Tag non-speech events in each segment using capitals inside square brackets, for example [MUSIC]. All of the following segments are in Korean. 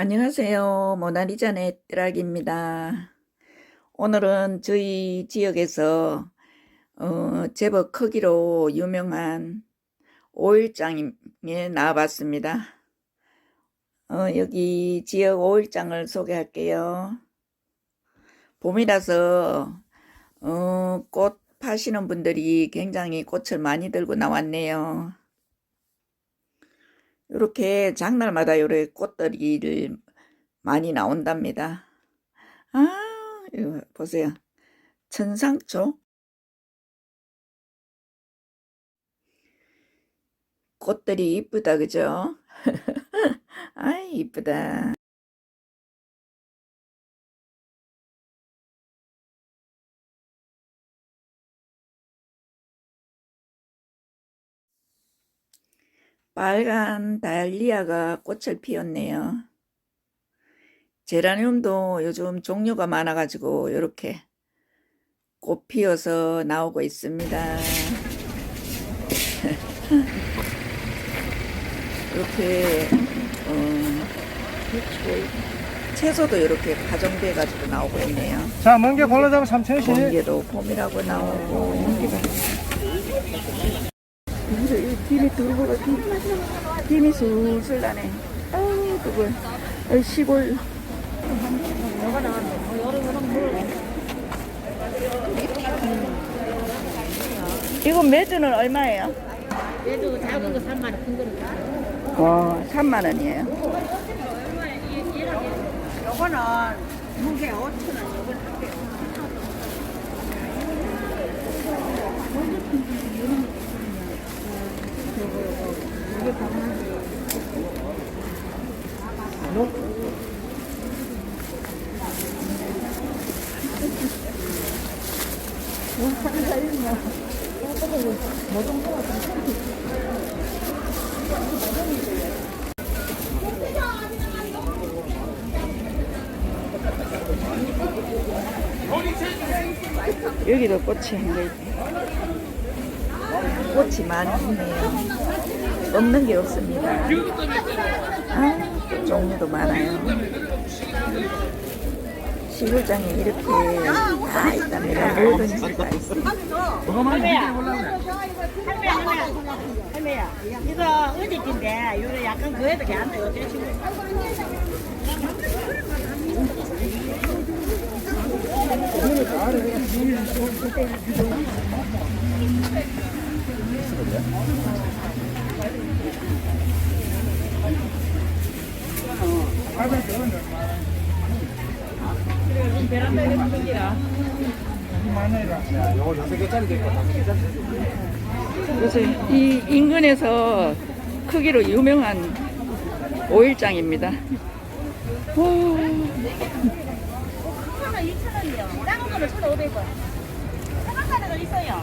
안녕하세요. 모나리자네 띠락입니다. 오늘은 저희 지역에서 어, 제법 크기로 유명한 오일장에 나와봤습니다. 어, 여기 지역 오일장을 소개할게요. 봄이라서 어, 꽃 파시는 분들이 굉장히 꽃을 많이 들고 나왔네요. 이렇게 장날마다 이렇게 꽃들이를 많이 나온답니다. 아, 이거 보세요. 천상초. 꽃들이 이쁘다, 그죠? [LAUGHS] 아이, 이쁘다. 빨간 달리아가 꽃을 피웠네요. 제라늄도 요즘 종류가 많아가지고 이렇게 꽃 피어서 나오고 있습니다. [LAUGHS] 이렇게 어, 채소도 이렇게 가정돼 가지고 나오고 있네요. 자, 먼게 골라 잡으면 3,000원씩. 번개도 봄이라고 나오고 여기서 이 김이 들고가 김, 김이 술술 나네. 아우 그걸. 아이, 시골. 이거 매주는 얼마예요? 얘도 작은 거 3만 원, 큰 거는 다. 와 3만 원이에요. 요거는 무게 5천 원, 요거는 할게요. 여기도 꽃이 한 개 있네. 꽃이 많이 있네요. 없는 게 없습니다. 아, 또 종류도 많아요. 시골장에 이렇게 다 있답니다 모든 게다 있어요 할매야. 할매야, 할매야. 할매야. 이거 어디인데, 요래 약간 그에도 괜찮다, 요대 충. 요거 6개짜리 될거 5개짜리 그래서 이 인근에서 크기로 유명한 오일장입니다. 오, 거는 2,000원이요. 작은 거는 1,500원. 생각하는 거 있어요.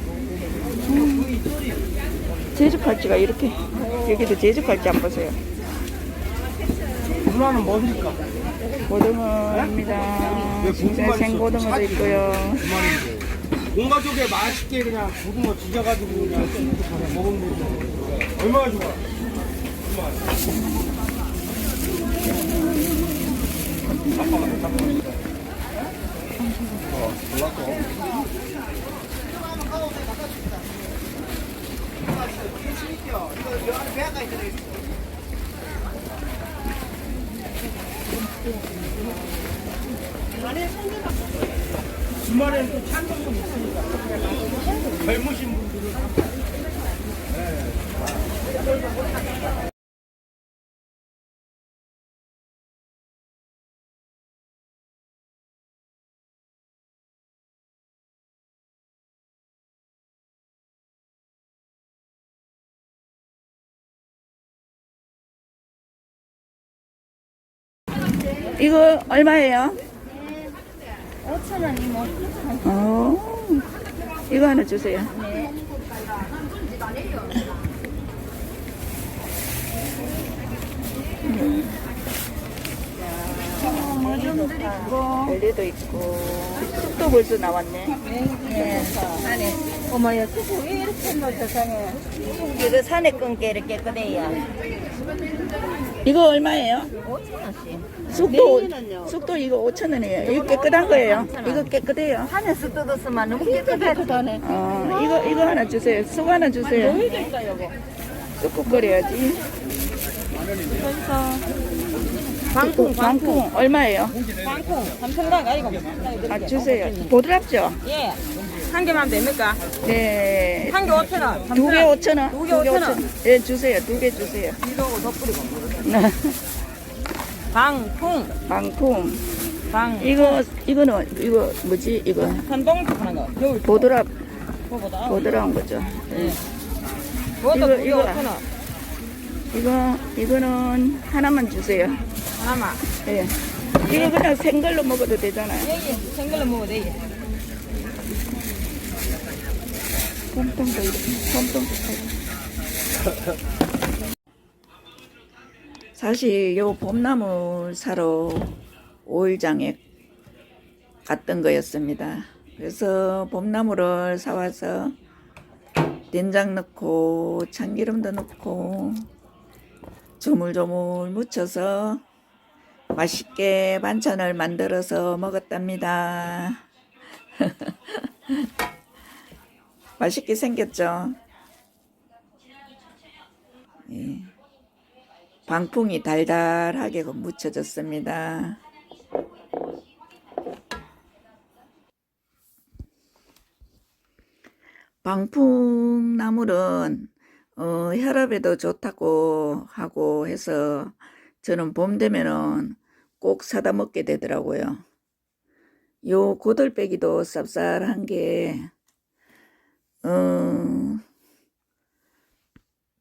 제주칼치가 이렇게 여기도 제주칼치 안 보세요. 누나는 뭐 드릴까? 고등어입니다. 왜 진짜 고등어 생고등어도? 있고요. 온 가족에 맛있게 그냥 고등어 지져가지고 그냥 먹으면 되지. 얼마나 좋아? 주말에는 또 찬성도 있으니까 젊으신 분 이거 얼마예요? 5천 원이 뭐. 어, 이거 하나 주세요. 있고. 별리도 있고, 쑥도 벌써 나왔네. 예. 안에. 어머야, 그거 왜 이렇게 했노, 세상에. 이거 산에 끈게 이렇게 꺼내야. 이거 얼마예요? 5천 원씩. 쑥도, 내일은요? 쑥도 이거 5,000원이에요. 이거 깨끗한 거예요. 이거 깨끗해요. 산에서 뜯었으면 너무 깨끗하네. 어, 이거, 이거 하나 주세요. 쑥 하나 주세요. 될까, 여보? 쑥국거려야지. 방풍, 방풍 얼마예요? 방풍. 아이고. 아, 주세요. 보드랍죠? 예. 한 개만 됩니까? 네. 한 개 5천 원. 두 개 5,000원. 두개 5,000원. 예, 주세요. 두 개 주세요. 더 뿌리고. 방풍. 방풍. 방. 이거, 이거는, 이거, 뭐지? 이거. 한동 하는 거. 겨울 보드랍, 거보다. 보드랍 거죠. 예. 그것도 이거, 두개 이거. 5천 원. 이거, 이거는 하나만 주세요. 하나만. 예. 이거 그냥 생걸로 먹어도 되잖아요. 예, 예. 생걸로 먹어도 돼. 예. 봄동도 이렇게, 팔고. 사실 요 봄나무 사러 오일장에 갔던 거였습니다. 그래서 봄나무를 사와서 된장 넣고 참기름도 넣고 조물조물 묻혀서 맛있게 반찬을 만들어서 먹었답니다. [LAUGHS] 맛있게 생겼죠? 예. 방풍이 달달하게 묻혀졌습니다. 방풍나물은 어, 혈압에도 좋다고 하고 해서 저는 봄 되면은 꼭 사다 먹게 되더라고요. 요 고들빼기도 쌉쌀한 게 어,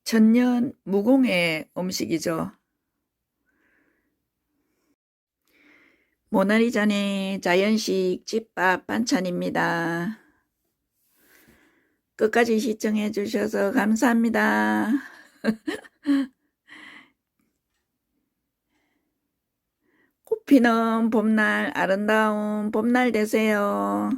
천년 무공의 음식이죠. 모나리잔의 자연식 집밥 반찬입니다. 끝까지 시청해 주셔서 감사합니다. [LAUGHS] 꽃피는 봄날, 아름다운 봄날 되세요.